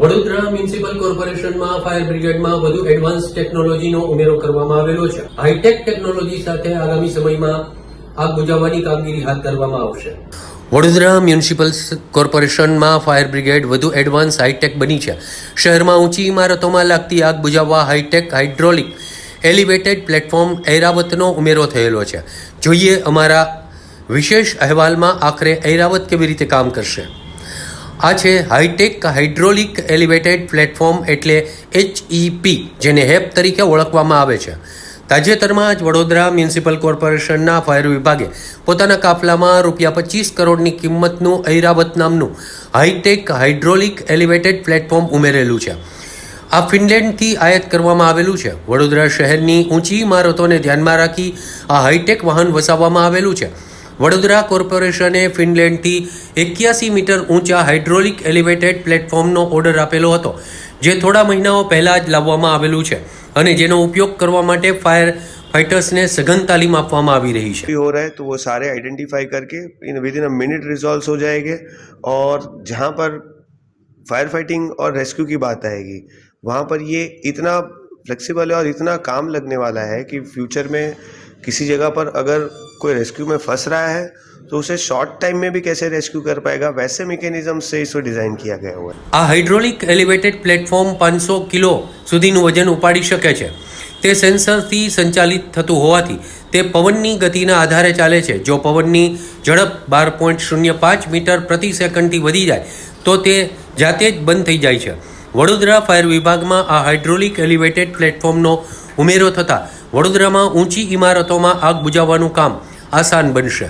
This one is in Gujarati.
વડોદરા મ્યુનિસિપલ કોર્પોરેશનમાં ફાયર બ્રિગેડમાં વધુ એડવાન્સ ટેકનોલોજીનો ઉમેરો કરવામાં આવેલો છે. હાઈટેક ટેકનોલોજી સાથે આગામી સમયમાં આગ બુજાવવાની કામગીરી હાથ ધરવામાં આવશે. વડોદરા મ્યુનિસિપલ કોર્પોરેશનમાં ફાયર બ્રિગેડ વધુ એડવાન્સ હાઈટેક બની છે. શહેરમાં ઊંચી ઇમારતોમાં લાગતી આગ બુજાવવા high tech hydraulic elevated platform ઐરાવતનો ઉમેરો થયેલો છે. જોઈએ અમારા વિશેષ અહેવાલમાં આખરે ઐરાવત કેવી રીતે કામ કરશે. આ છે હાઈટેક, હાઇડ્રોલિક એલિવેટેડ પ્લેટફોર્મ એટલે એચઈપી જેને હેપ તરીકે ઓળખવામાં આવે છે. તાજેતરમાં જ વડોદરા મ્યુનિસિપલ કોર્પોરેશનના ફાયર વિભાગે પોતાના કાફલામાં રૂપિયા પચીસ કરોડની કિંમતનું ઐરાવત નામનું high tech, hydraulic elevated platform ઉમેરેલું છે. આ ફિનલેન્ડથી આયાત કરવામાં આવેલું છે. વડોદરા શહેરની ઊંચી ઇમારતોને ધ્યાનમાં રાખી આ હાઈટેક વાહન વસાવવામાં આવેલું છે. વડોદરા કોર્પોરેશને ફિનલેન્ડથી એક્યાસી મીટર ઊંચા હાઇડ્રોલિક એલિવેટેડ પ્લેટફોર્મનો ઓર્ડર આપેલો હતો જે થોડા મહિનાઓ પહેલાં જ લાવવામાં આવેલું છે અને જેનો ઉપયોગ કરવા માટે ફાયર ફાઇટર્સને સઘન તાલીમ આપવામાં આવી રહી છે भी हो रहा है तो वो सारे आइडेंटिफाई करके in within a minute resolve हो जाएंगे और जहाँ पर फायर फाइटिंग और रेस्क्यू की बात आएगी वहाँ पर ये इतना फ्लेक्सिबल है और इतना काम लगने वाला है कि फ्यूचर में किसी जगह पर अगर कोई रेस्क्यू में फंस रहा है तो उसे शॉर्ट टाइम में भी कैसे रेस्क्यू कर पाएगा वैसे मैकेनिज्म से इसको डिज़ाइन किया गया हुआ है આ હાઇડ્રોલિક એલિવેટેડ પ્લેટફોર્મ પાંચસો કિલો સુધીનું વજન ઉપાડી શકે છે તે સેન્સરથી સંચાલિત થતું હોવાથી તે પવનની ગતિના આધારે ચાલે છે જો પવનની ઝડપ બાર પોઈન્ટ શૂન્ય પાંચ મીટર પ્રતિ સેકન્ડથી વધી જાય તો તે જાતે જ બંધ થઈ જાય છે વડોદરા ફાયર વિભાગમાં આ હાઇડ્રોલિક એલિવેટેડ પ્લેટફોર્મનો ઉમેરો થતાં વડોદરામાં ઊંચી ઇમારતોમાં આગ બુજાવવાનું કામ આસાન બનશે.